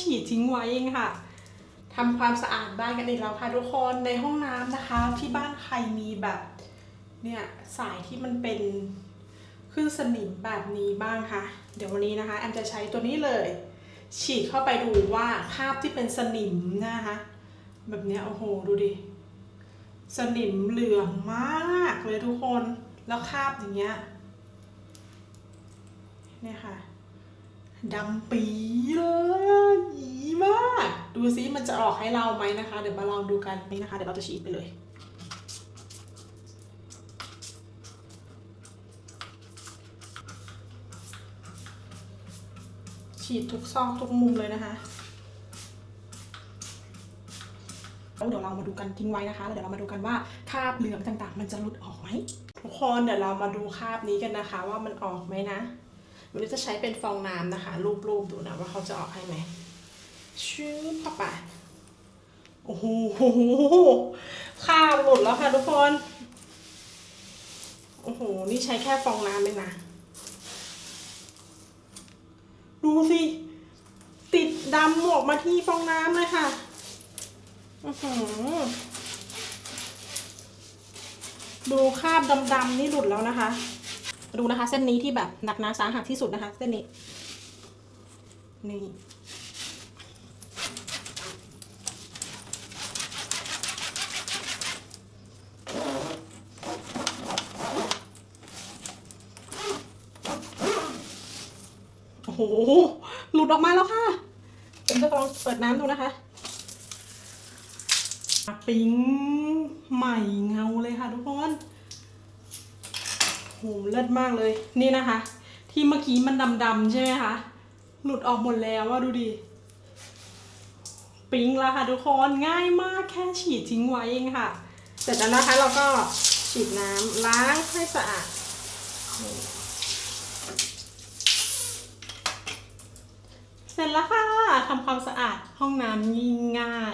ฉีดทิ้งไว้เองค่ะทำความสะอาดบ้านกันอีกแล้วค่ะทุกคนในห้องน้ำนะคะ ที่บ้านใครมีแบบเนี่ยสายที่มันเป็นขึ้นสนิมแบบนี้บ้างค่ะเดี๋ยววันนี้นะคะแอมจะใช้ตัวนี้เลย ฉีดเข้าไปดูว่าคราบที่เป็นสนิมนะคะแบบเนี้ยโอ้โหดูดิสนิมเหลืองมากเลยทุกคนแล้วคราบอย่างเงี้ยเนี่ยค่ะดำปีเลยหยีมาก ดูซิมันจะ ออกให้เราไหมนะคะ เดี๋ยวมาลองดูกันนี่นะคะ เดี๋ยวเราจะฉีดไปเลยฉีดทุกซอกทุกมุมเลยนะคะแล้วเดี๋ยวเรามาดูกันทิ้งไว้นะคะแล้วเดี๋ยวเรามาดูกันว่าคราบเหลืองต่างๆ มันจะหลุดออกไหมทุกคนเดี๋ยวเรามาดูคราบนี้กันนะคะ ว่ามันออกไหมนะวันนี้จะใช้เป็นฟองน้ำนะคะรูปๆดูนะว่าเขาจะออกให้ไหมชื้อเข้าไป โอ้โหคราบหลุดแล้วค่ะทุกคน โอ้โห นี่ใช้แค่ฟองน้ำเองนะ ดูสิ ติดดำออกมาที่ฟองน้ำเลยค่ะ อือหือดูคราบดำๆนี่หลุดแล้วนะคะ ดูนะคะ เส้นนี้ที่แบบหนักหนาสาหัสที่สุดนะคะ เส้นนี้ นี่ อ้โห หลุดออกมาแล้วค่ะ ผมจะลองเปิดน้ำดูนะคะปิ้งใหม่เงาเลยค่ะทุกคนโหเลิศมากเลย นี่นะคะ ที่เมื่อกี้มันดำๆใช่ไหมคะ หลุดออกหมดแล้วว่าดูดิ ปิ้งแล้วค่ะทุกคนง่ายมากแค่ฉีดทิ้งไว้เองค่ะ เสร็จแล้วนะคะเราก็ฉีดน้ำล้างให้สะอาดนี่ เสร็จแล้วค่ะทำความสะอาดห้องน้ำง่าย